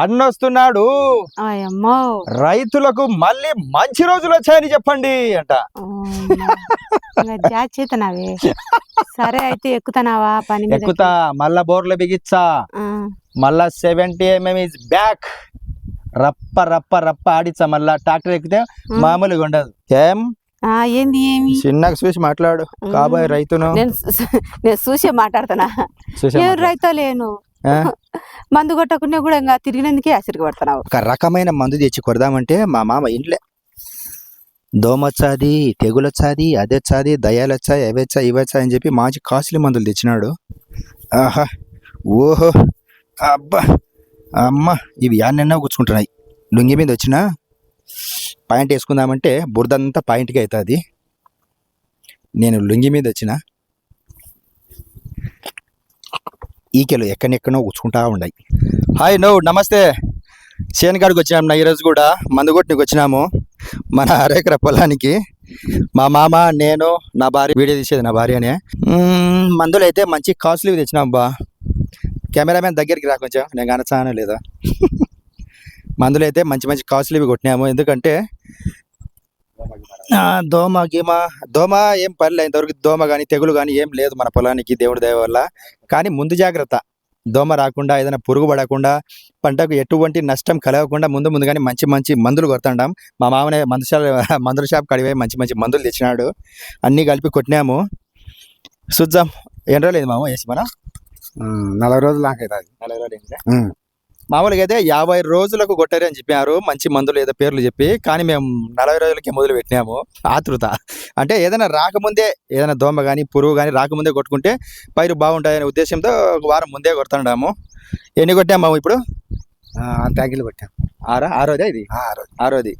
అన్నొస్తున్నాడు. రైతులకు మళ్ళీ మంచి రోజులు వచ్చాయని చెప్పండి అంట. చేతనావే సరే అయితే ఎక్కుతున్నావా పని మీద? ఎక్కుతా మళ్ళా బోర్లు బిగిచ్చా ఆ, మళ్ళా సెవెంటీ ఎంఎం ఇస్ బ్యాక్. రప్ప రప్ప రప్ప ఆడిచ్చా మళ్ళా ట్రాక్టర్ ఎక్కితే మామూలుగా ఉండదు. ఏం? ఆ, ఏంది ఏమి? చిన్నగా చూసి మాట్లాడు. కాబోయే రైతును. నేను చూసే మాట్లాడుతున్నా. రైతో లేను? మందు కొట్టకుండా కూడా ఇంకా తిరిగినందుకే అసలుకి పడుతున్నావు ఒక రకమైన మందు తెచ్చి కొడదామంటే మా మామ ఇంట్లే దోమొచ్చాది తెగులొచ్చాది అదొచ్చాది దయాలొచ్చాయి అవొచ్చా ఇవొచ్చా అని చెప్పి మంచి కాస్ట్లీ మందులు తెచ్చినాడు. ఆహా ఓహో అబ్బా అమ్మ ఇవి యాన్నెన్నో కూర్చుంటున్నాయి లుంగి మీద వచ్చిన పాయింట్ వేసుకుందామంటే బురదంతా పాయింట్కి అవుతుంది. నేను లుంగి మీద వచ్చిన ఈకెలు ఎక్కడెక్కడో కూర్చుంటా ఉన్నాయి. హాయ్ నో నమస్తే. శేనగాడికి వచ్చినాము నా ఈరోజు కూడా మందుగొట్టునికి వచ్చినాము. మన అరేకర పొలానికి. మా మామ నేను నా భార్య వీడియో తీసేది నా భార్యనే. మందులు అయితే మంచి కాస్ట్లీవి తెచ్చినాం బా. కెమెరామెన్ దగ్గరికి రా కొంచెం. నేను కనచానా లేదా? మందులు అయితే మంచి మంచి కాస్ట్లీవి కొట్టినాము. ఎందుకంటే దోమ గీమ. దోమ ఏం పర్లే ఇంతవరకు దోమ కానీ తెగులు కానీ ఏం లేదు మన పొలానికి దేవుడి దయ వల్ల. కానీ ముందు జాగ్రత్త. దోమ రాకుండా ఏదైనా పురుగు పడకుండా పంటకు ఎటువంటి నష్టం కలగకుండా ముందు ముందుగానే మంచి మంచి మందులు కొడుతుంటాం. మా మామనే మందు షాప్ మందుల షాప్ కడివే మంచి మంచి మందులు తెచ్చినాడు. అన్నీ కలిపి కొట్టినాము. చూద్దాం ఎన్ని రోజులు మామ వేసి మన నలభై రోజులు నాకైతే నలభై రోజులు? మామూలుగా అయితే యాభై రోజులకు కొట్టారు అని చెప్పారు మంచి మందులు ఏదో పేర్లు చెప్పి కానీ మేము నలభై రోజులకి మొదలు పెట్టినాము. ఆతృత. అంటే ఏదైనా రాకముందే ఏదైనా దోమ కానీ పురుగు కానీ రాకముందే కొట్టుకుంటే పైరు బాగుంటాయనే ఉద్దేశంతో ఒక వారం ముందే కొడుతున్నాము ఎన్ని కొట్టాము ఇప్పుడు? ట్యాంకీలు కొట్టాం. ఆరా? ఆరోదే ఇది? ఆరోది.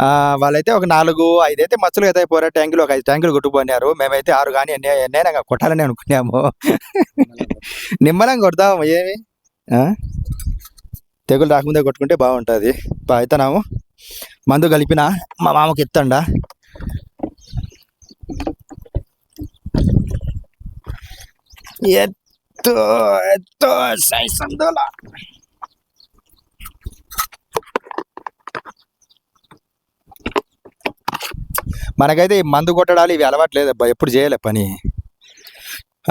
ఆ, వాళ్ళైతే ఒక నాలుగు ఐదు అయితే మచ్చలు అయితే పోరా ట్యాంకులు ఒక ఐదు ట్యాంకులు కొట్టుకుపోయినారు. మేమైతే ఆరు కానీ ఎన్ని ఎన్నైనా కొట్టాలని అనుకున్నాము. నిమ్మలంగా కొడతాము ఏమి? తెగులు రాకముందే కొట్టుకుంటే బాగుంటుంది. అవుతున్నాము మందు కలిపిన మా మామకి ఎత్తండా? ఎత్తు ఎత్తు సైసందుల మనకైతే ఈ మందు కొట్టడాలు ఇవి అలవాట్లేదు అబ్బా ఎప్పుడు చేయలే పని.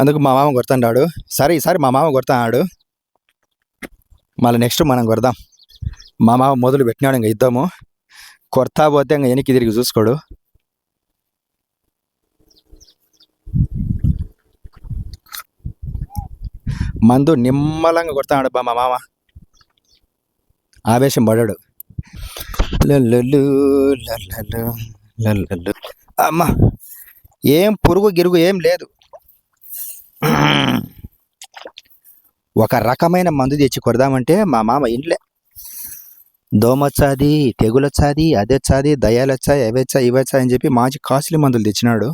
అందుకు మా మామ కొడుతున్నాడు సరే ఈసారి మా మామ కొడుతున్నాడు మళ్ళీ నెక్స్ట్ మనం కొడదాం. మా మామ మొదలు పెట్టినాడు ఇంకా ఇద్దాము. కొడతా పోతే ఇంకా వెనక్కి తిరిగి చూసుకోడు. మందు నిమ్మలంగా కొడతాడు బా మా మామ. ఆవేశం పడాడు. లల్లు లల్లలు, అమ్మ ఏం పురుగు గిరుగు ఏం లేదు. ఒక రకమైన మందు తెచ్చి కొడదామంటే మా మామ ఇంట్లే దోమొచ్చాది తెగులొచ్చాది అదొచ్చాది దయాలొచ్చా అవొచ్చా ఇవచ్చా అని చెప్పి మంచి కాస్ట్లీ మందులు తెచ్చినాడు.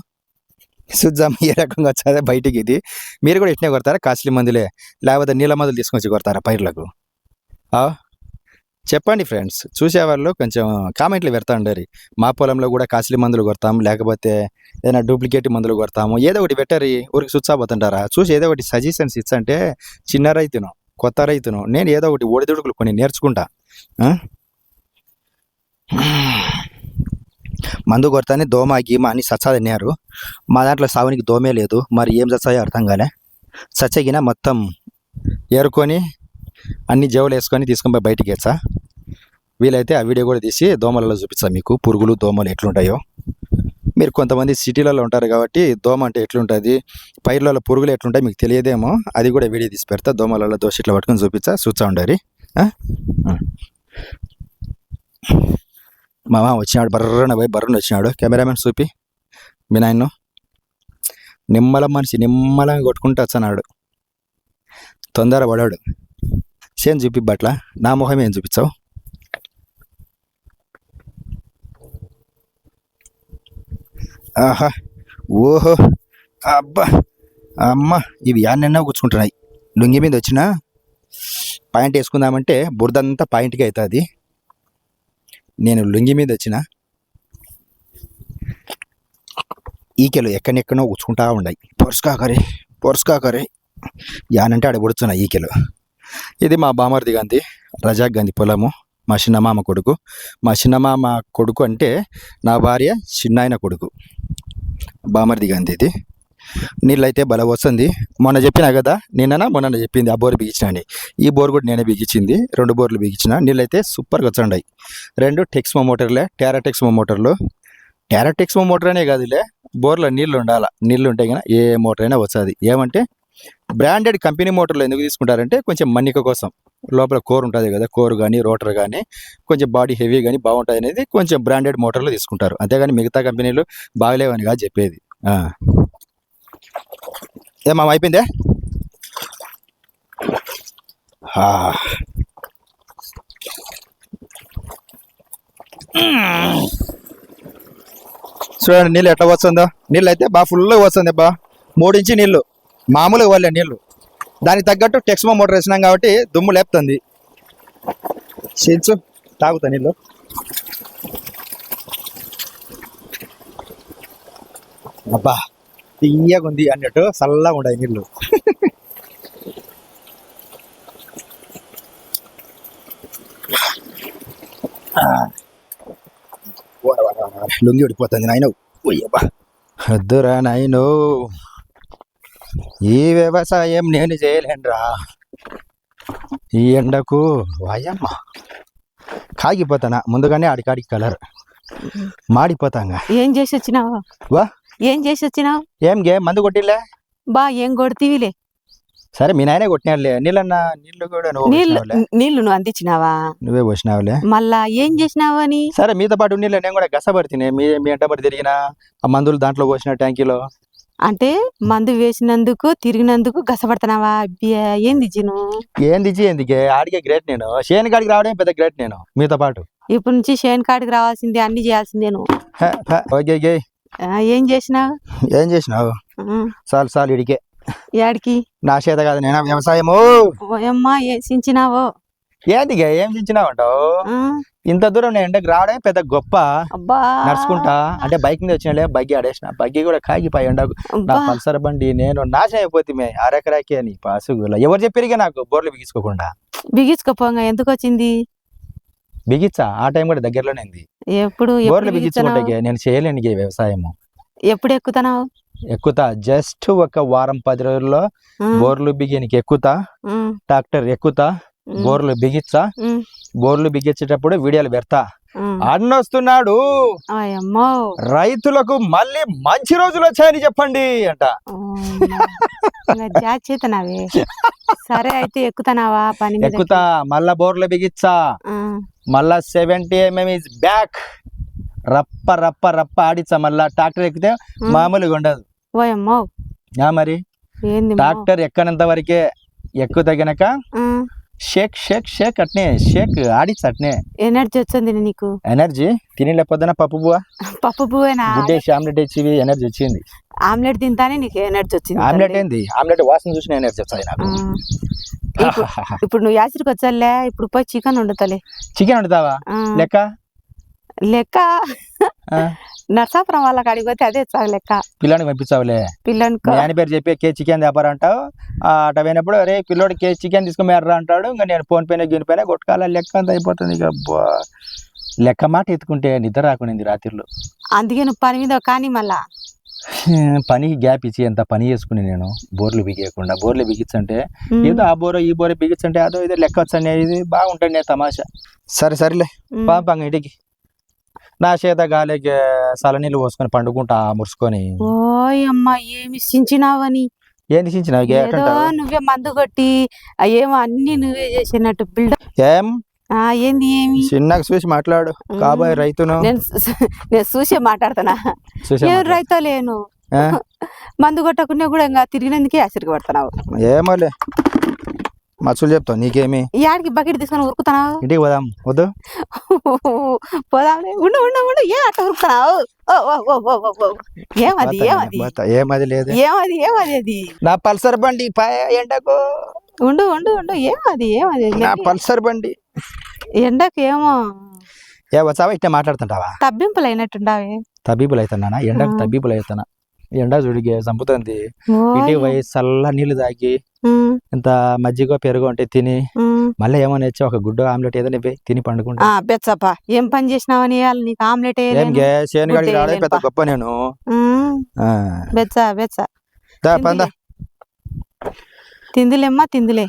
చూద్దాం ఏ రకంగా వచ్చాదే బయటికి ఇది. మీరు కూడా ఇట్నే కొడతారా కాస్ట్లీ మందులే? లేకపోతే నీళ్ళ మందులు తీసుకొచ్చి కొడతారా పైర్లకు? ఆ? చెప్పండి ఫ్రెండ్స్ చూసేవాళ్ళు కొంచెం కామెంట్లు పెడతా ఉండరు. మా పొలంలో కూడా కాస్ట్లీ మందులు కొడతాం లేకపోతే ఏదైనా డూప్లికేట్ మందులు కొడతాము ఏదో ఒకటి పెట్టరి ఊరికి చూసాపోతుంటారా చూసి ఏదో ఒకటి సజెషన్స్ ఇచ్చంటే చిన్న రైతును కొత్త రైతును నేను ఏదో ఒకటి ఒడిదుడుకులు కొన్ని నేర్చుకుంటా. మందు కొడతానే దోమ గీమ అని సచ్చాదన్నారు మా దాంట్లో సావునికి దోమే లేదు మరి ఏం చచ్చాయో అర్థం కాలే. చచ్చగిన మొత్తం ఏరుకొని అన్ని జేవులు వేసుకొని తీసుకొని పోయి బయటికి వేసా వీలైతే ఆ వీడియో కూడా తీసి దోమలలో చూపిస్తాను మీకు. పురుగులు దోమలు ఎట్లుంటాయో. మీరు కొంతమంది సిటీలలో ఉంటారు కాబట్టి దోమ అంటే ఎట్లుంటుంది? పైర్లలో పురుగులు ఎట్లుంటాయి మీకు తెలియదేమో. అది కూడా వీడియో తీసి పెడతా. దోమలలో దోశ ఇట్లా పట్టుకొని చూపించా చూచా ఉండరి. మా మామ వచ్చినాడు బర్రన పోయి బర్రన వచ్చినాడు. కెమెరామెన్ చూపి. మీ నాయన్ను. నిమ్మల మనిషి నిమ్మలంగా కొట్టుకుంటూ వచ్చన్నాడు తొందర పడాడు సేమ్ చూపి నా మొహం ఏం చూపించావు ఆహా ఓహో అబ్బా అమ్మ ఇవి యాన్నైనా కూర్చుంటున్నాయి లుంగి మీద వచ్చిన పాయింట్ వేసుకుందామంటే బురదంతా పాయింట్కి అవుతుంది. నేను లుంగి మీద వచ్చిన ఈకెలు ఎక్కడెక్కడో కూర్చుంటా ఉన్నాయి పొరుసుకాకరే పొరుసుకాకరే యానంటే ఆడ పుడుతున్నాయి ఈకెలు ఇది మా బామర్ది గాంధీ రజాక్ గాంధీ పొలము మా చిన్నమామ కొడుకు. మా చిన్నమామ కొడుకు అంటే నా భార్య చిన్నాయన కొడుకు. బామర్ది గాంధీ ఇది. నీళ్ళైతే బల వస్తుంది మొన్న చెప్పినా కదా నిన్న మొన్న చెప్పింది. ఆ బోర్ బిగించిన అని. ఈ బోర్ కూడా నేనే బిగించింది. రెండు బోర్లు బిగించిన. నీళ్ళైతే సూపర్గా వచ్చండాయి రెండు టెక్స్మో మోటార్లే టెక్స్మో మోటార్లు. టెక్స్మో మోటార్ అనే కాదులే బోర్లో నీళ్ళు ఉండాలి. నీళ్ళు ఉంటే కనుక ఏ మోటార్ అయినా వస్తుంది. ఏమంటే బ్రాండెడ్ కంపెనీ మోటార్లు ఎందుకు తీసుకుంటారంటే కొంచెం మన్నిక కోసం. లోపల కోర్ ఉంటుంది కదా కోర్ కానీ రోటర్ కానీ కొంచెం బాడీ హెవీ కానీ బాగుంటుంది అనేది కొంచెం బ్రాండెడ్ మోటార్లు తీసుకుంటారు. అంతేగాని మిగతా కంపెనీలు బాగలేవని కాదు చెప్పేది. ఏమా అయిపోయిందే? చూడండి నీళ్ళు ఎట్లా వస్తుందో నీళ్ళు అయితే బాగా ఫుల్గా వస్తుంది బా మూడించి నీళ్ళు. మామూలుగా వల్లే నీళ్ళు. దానికి తగ్గట్టు టెక్స్మో మోటార్ వేసినాం కాబట్టి దుమ్ము లేపుతుంది. చెంచు తాగుతా నీళ్ళు అబ్బా తీయగా ఉంది అన్నట్టు చల్లగా ఉండాయి నీళ్ళు ఆ. వర లొంగి నాయన అద్దురా నాయనో. ఈ వ్యవసాయం నేను చేయలేనురా. ఈ ఎండకు వాయమ్మ. కాగిపోతానా? ముందుగానే ఆడికాడికి కలర్. మాడిపోతాంగా. ఏం చేసి వచ్చినావు వా. ఏం చేసి వచ్చినావు ఏం గే మందు కొట్టిలే బా ఏం కొడుతీవిలే? సరే మీ నాయనే కొట్టినాడులే. నీళ్ళన్నా నీళ్ళు కూడా నువ్వు నీళ్ళు. నీళ్ళు నువ్వు అందించినావా? నువ్వే పోసినావులే? మళ్ళా ఏం చేసినావని సరే మీతో పాటు నీళ్ళు నేను కూడా గసపడితేనే మీ మీ ఎంటబడి తిరిగిన ఆ మందులు దాంట్లో పోసిన ట్యాంకీలో. అంటే మందు వేసినందుకు తిరిగినందుకు గసపడుతున్నావా? ఏంది జిను? ఏంది ఎందుకే ఆడికే గ్రేట్ నేను. శేని కాడికి రావడం పెద్ద గ్రేట్ నేను మీతో పాటు. ఇప్పటి నుంచి షేన్ కాడికి రావాల్సిందే అన్ని చేయాల్సిందే నువ్వు హ, హ, ఓకే ఓకే. ఆ, ఏం చేసినావు ఏం చేసినావు? చాలు చాలు ఇడికే. యాడికి? నా చేత కాదు నేను వ్యవసాయము? ఓయమ్మా ఏం సించినావో? ఏందిగా? ఏం చించినావంటావు ఇంత దూరం నేను ఎండకు రావడమే పెద్ద గొప్ప. నడుచుకుంటా. అంటే బైక్ మీద వచ్చినలే బగ్గి ఆడేసిన. బగ్గి కూడా కాగిపోయి ఎండకు. నా పల్సర్ బండి నేను నాశనం అయిపోతే అరెకరాకి అని పాసుగుల. ఎవరు చెప్పారుగా నాకు బోర్లు బిగించుకోకుండా? బిగించుకోపోంగా ఎందుకు వచ్చింది? బిగిచ్చా ఆ టైం కూడా దగ్గరలోనే ఉంది. ఎప్పుడు బోర్లు? బిగించుకుంటే నేను చేయలేను వ్యవసాయము. ఎప్పుడు ఎక్కుతున్నావు ఎక్కుతా. జస్ట్ ఒక వారం పది రోజుల్లో బోర్లు బిగినికి ఎక్కుతా. ట్రాక్టర్ ఎక్కుతా. బోర్లు బిగిచ్చా ఉమ్, బోర్లు బిగించేటప్పుడు వీడియోలు పెడతా. అన్నొస్తున్నాడు. రైతులకు మళ్ళీ మంచి రోజులు వచ్చాయని చెప్పండి అంట. చేతనావే. సరే అయితే పని ఎక్కుతా. మళ్ళా బోర్లు బిగిచ్చా మళ్ళా సెవెంటీ ఎంఎం ఇస్ బ్యాక్. రప్ప రప్ప రప్ప ఆడిచ్చా. మళ్ళా ట్రాక్టర్ ఎక్కితే. మామూలుగా ఉండదు. మరి? ట్రాక్టర్ ఎక్కనంత వరకే ఎక్కువ తగినక షేక్ షేక్ షేక్ అట్నే షేక్ ఆడిచ్చ అట్నే. ఎనర్జీ వచ్చింది నీకు? ఎనర్జీ తిని పొద్దున పప్పు బువ్వ? పప్పు గుడ్డేసి ఆమ్లెట్ ఇచ్చి ఎనర్జీ వచ్చింది. ఆమ్లెట్ తింటానే నీకు ఎనర్జీ వచ్చింది ఆమ్లెట్. ఏంది? ఆమ్లెట్ వాసన చూసిన ఎనర్జీ ఆ, నాకు. ఇప్పుడు నువ్వు యాసిరికి వచ్చాలే ఇప్పుడు పోయి చికెన్ వండుతలే చికెన్ వండుతావా? లెక్క? లెక్క నర్సాపురం వాళ్ళకి అడిగిపోతే అదే చాలు లెక్క పిల్లానికి పంపించావులే పిల్లని ఆయన పేరు చెప్పి కే చికెన్ వ్యాపారం అంటావు ఆ, అట పోయినప్పుడు అరే పిల్లోడు కే చికెన్ తీసుకుపోయారా అంటాడు ఇంకా నేను ఫోన్ పైన గిన్ పైన కొట్టుకోవాలా లెక్క అంత అయిపోతుంది ఇక అబ్బా. లెక్క మాట ఎత్తుకుంటే నిద్ర రాకునింది రాత్రిలో అందుకే నువ్వు పని మీద కానీ మళ్ళా పనికి గ్యాప్ ఇచ్చి ఎంత పని చేసుకుని నేను బోర్లు బిగియకుండా బోర్లు బిగించంటే ఏదో ఆ బోర ఈ బోర బిగించంటే అదో ఇదో లెక్క వచ్చండి ఇది బాగుంటుంది నేను తమాషా సరే సరేలే. పాపంగా ఇంటికి నా చేత గాలికి సలనీళ్ళు పోసుకొని పండుకుంటా మురుసుకొని ఓయ్ అమ్మా ఏమి సించినావని? ఏం నువ్వే మందు కొట్టి ఏమో అన్ని నువ్వే చేసినట్టు బిల్డప్ ఏం? ఏంది ఏమి? చిన్నగా చూసి మాట్లాడు. కాబోయే రైతును. నేను చూసే మాట్లాడుతున్నా. ఏం. రైతో లేను? మందు కొట్టకుండా కూడా ఇంకా తిరిగినందుకే ఆశ్చర్య పడుతున్నావు ఏమోలే. మచ్చులు చెప్తావు నీకేమి? ఈ ఆడికి బకెట్ తీసుకొని ఉరుకుతున్నావు ఇంటికి పోదాం వద్దు? పోదాంలే ఉండు ఉండు ఉండు ఏ అట్ట ఓ. ఏమది ఏమది. ఏమది లేదు. ఏమది ఏమది అది? నా పల్సర్ బండి ఎండకు. ఉండు ఉండు ఉండు ఏమది ఏమది నా పల్సర్ బండి. ఎండకు ఏమో ఏ వచ్చావా ఇట్లా మాట్లాడుతుంటావా? తబ్బింపులు అయినట్టుండావే తబీబులు అవుతున్నానా ఎండకు ఆ. తబీబులు అవుతున్నా ఎండ చూడిగే చంపుతుంది. ఇంటికి పోయి చల్ల నీళ్ళు తాగి ఇంత మజ్జిగ పెరుగు ఉంటే తిని. మళ్ళీ ఏమైనా వచ్చి ఒక గుడ్డు ఆమ్లెట్ ఏదైనా తిని పండుకుంటా. బెచ్చప్ప. ఏం పని చేసినావని నీకు? ఆమ్లెట్ ఏం చేను పెద్ద గొప్ప నేను. బెచ్చ బెచ్చ. దా పందా. తిందులేమ్మా తిందులే.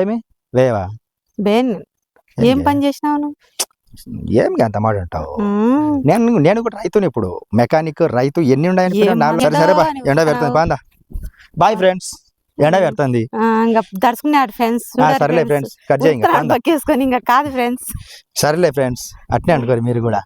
ఏమి? వేవా బేన్. ఏం పని చేసినావు నువ్వు? ఏం అంత మాట అంటావు నేను నేను కూడా రైతుని ఇప్పుడు. మెకానిక్ రైతు ఎన్ని ఉన్నాయని నాలుగు సరే సరే బా ఎండ? పెడుతుంది. బాందా బాయ్ ఫ్రెండ్స్. ఎండ పెడుతుంది. ఫ్రెండ్స్. సరేలే ఫ్రెండ్స్. కట్ చేయి ఇంకా. కాదు ఫ్రెండ్స్. సరేలే ఫ్రెండ్స్. అట్నే అనుకోరు మీరు కూడా.